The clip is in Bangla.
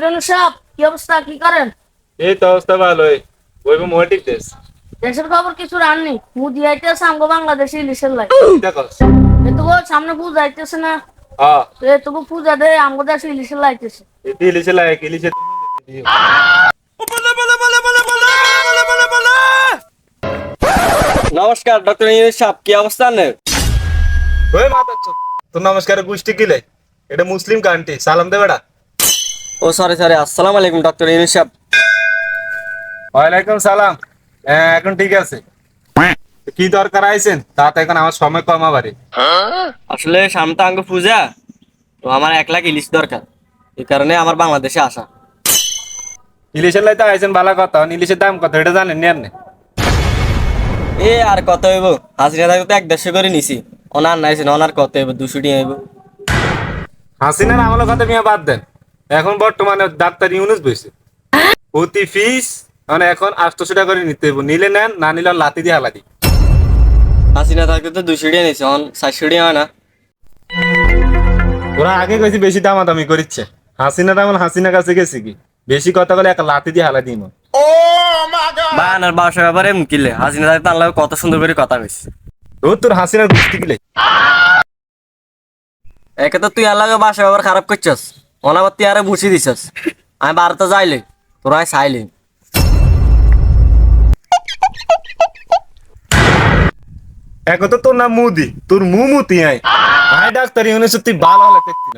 সাহেব কি অবস্থা? কি করেন? এই তো অবস্থা ভালোই। ওইব মোটিক দেশ। দেশের খবর কিছু রাননি। মুদি আইতেছে আমগো বাংলাদেশে ইলিশের লাই। দেখো। সামনে পূজা আইতেছে না। হ্যাঁ। তো পূজা দে আমগো দেশে ইলিশের লাইতেছে। এটি ইলিশে লাগে ইলিশে নমস্কার ডক্টর ইউনুস সাহেব কি অবস্থা নেই ওই মাথা তোর নমস্কার গোষ্ঠী কিলে এটা মুসলিম কান্ট্রি সালাম দে বেড়া। ও সরি সরি আসসালামু আলাইকুম ডক্টর ইউনুস সাহেব। ওয়ালাইকুম সালাম। হ্যাঁ এখন ঠিক আছে? কি দরকার আইছেন? তাতে এখন আমার সময় কম আবারে। আসলে সামনে আঙ্গ পূজা তো আমার এক লাখ ইলিশ দরকার। এই কারণে আমার বাংলাদেশে আসা। ইলিশের লাইতে আইছেন ভালো কথা। ইলিশের দাম কত? এটা জানেন নি আপনি? এ আর কত হইব? হাজিরা থাকতে তো এক দেড়শো করে নিছি। ওনার নাইছেন ওনার কত হইব? দুশো টি হইব। হাসিনার আমলের কথা মিয়া বাদ দেন। এখন বর্তমানে ডাক্তার ইউনুস বসে প্রতি ফিস মানে এখন আটশোশো টাকা করে নিতে হইব। নিলে নেন না নিলে লাতি দিয়ে হালাদি। হাসিনা থাকতে তো দুশো টি নিছি অন চারশো টি হয় না। ওরা আগে কইছি বেশি দামাদামি করিচ্ছে। হাসিনা তেমন হাসিনা কাছে গেছে কি? বেশি কথা বলে এক লাতি দিয়ে হালা দিন বায়ানার বাসার ব্যাপারে মুকিলে হাসিনা থাকতে আল্লাহ কত সুন্দর করে কথা কইস ও তোর হাসিনার গোষ্ঠী গিলে একে তো তুই আল্লাহকে বাসা ব্যাপার খারাপ করছস। অনাবার তুই আরে বসিয়ে দিছস। আমি বারোটা যাইলে, তোরা চাইলে এখন তো তোর নাম মুদি, তোর মুমুতি আয় আয় ডাক্তার ইউনিভার্সিটি ভালো হলে দেখছিল